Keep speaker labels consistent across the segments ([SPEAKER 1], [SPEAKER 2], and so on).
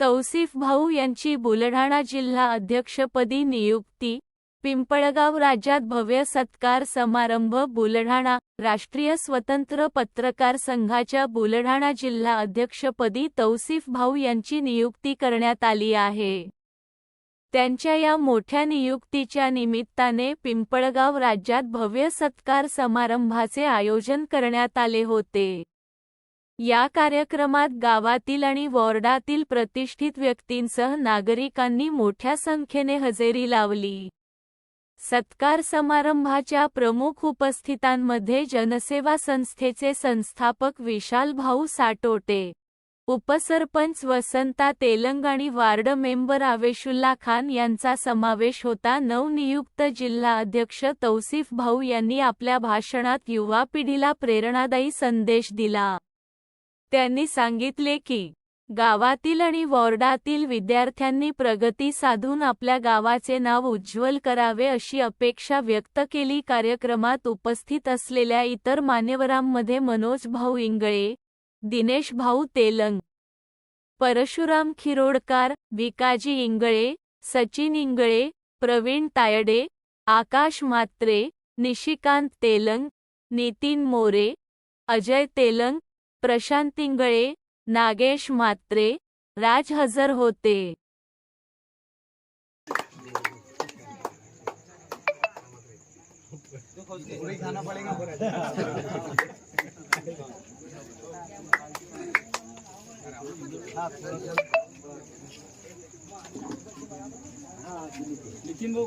[SPEAKER 1] तौसिफ भाऊ यांची बुलढाणा जिल्हा अध्यक्षपदी नियुक्ती पिंपळगाव राज्यात भव्य सत्कार समारंभ बुलढाणा राष्ट्रीय स्वतंत्र पत्रकार संघाच्या बुलढाणा जिल्हा अध्यक्षपदी तौसिफ भाऊ यांची नियुक्ती करण्यात आली आहे. त्यांच्या या मोठ्या नियुक्तीच्या निमित्ताने पिंपळगाव राज्यात भव्य सत्कार समारंभाचे आयोजन करण्यात आले होते. या कार्यक्रमात गावातील आणि वॉर्डातील प्रतिष्ठित व्यक्तींसह नागरिकांनी मोठ्या संख्येने हजेरी लावली. सत्कार समारंभाच्या प्रमुख उपस्थितांमध्ये जनसेवा संस्थेचे संस्थापक विशाल भाऊ साटोटे उपसरपंच वसंता तेलंग आणि वार्ड मेंबर आवेशुल्ला खान यांचा समावेश होता. नवनियुक्त जिल्हा अध्यक्ष तौसिफ भाऊ यांनी आपल्या भाषणात युवा पिढीला प्रेरणादायी संदेश दिला. त्यांनी सांगितले की गावातील आणि वॉर्डातील विद्यार्थ्यांनी प्रगती साधून आपल्या गावाचे नाव उज्ज्वल करावे अशी अपेक्षा व्यक्त केली. कार्यक्रमात उपस्थित असलेल्या इतर मान्यवरांमध्ये मनोज भाऊ इंगळे दिनेश भाऊ तेलंग परशुराम खिरोडकार विकाजी इंगळे सचिन इंगळे प्रवीण तायडे आकाश मात्रे निशिकांत तेलंग नितीन मोरे अजय तेलंग प्रशांत इंगळे नागेश म्हात्रे राज हजर होते.
[SPEAKER 2] नितीन भाऊ.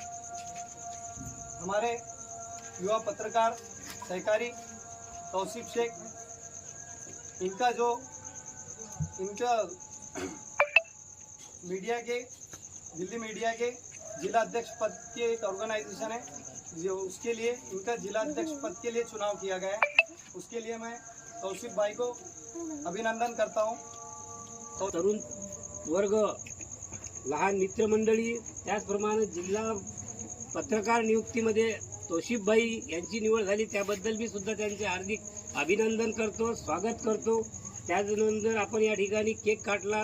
[SPEAKER 2] हमारे युवा पत्रकार, सहकारी तौसीफ शेख, इनका जो, इनका मीडिया के, दिल्ली मीडिया के जिला अध्यक्ष पद के एक ऑर्गेनाइजेशन है, जो उसके लिए, इनका जिला अध्यक्ष पद के लिए चुनाव किया गया है। उसके लिए मैं तौसीफ भाई को अभिनंदन करता हूँ।
[SPEAKER 3] तो तरुण वर्ग, लहान मित्रमंडळी त्याचप्रमाणे जिल्हा पत्रकार नियुक्तीमध्ये तोशिफबाई यांची निवड झाली. त्याबद्दल मी सुद्धा त्यांचे हार्दिक अभिनंदन करतो स्वागत करतो. त्याचनंतर आपण या ठिकाणी केक काटला